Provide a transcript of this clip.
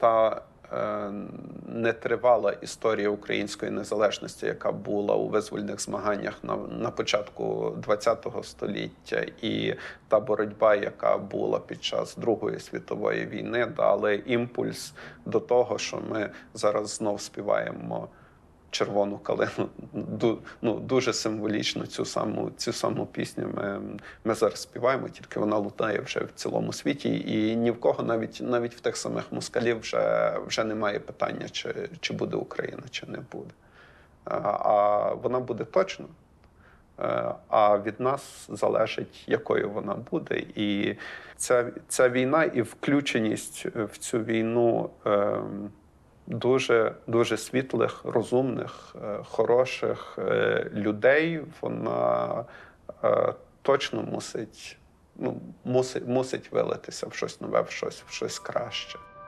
та е, нетривала історія української незалежності, яка була у визвольних змаганнях на, на початку ХХ століття, і та боротьба, яка була під час Другої світової війни, дали імпульс до того, що ми зараз знов співаємо. Червону калину ну, дуже символічно цю саму цю саму пісню. Ми, ми зараз співаємо, тільки вона лунає вже в цілому світі, і ні в кого, навіть навіть в тих самих москалів, вже, вже немає питання, чи, чи буде Україна, чи не буде. А, вона буде точно. Е, А від нас залежить, якою вона буде. І ця, ця війна і включеність в цю війну ем, дуже, дуже світлих, розумних, е, хороших е, людей, вона е, точно мусить, ну, мусить, мусить вилитися в щось нове, в щось, в щось краще.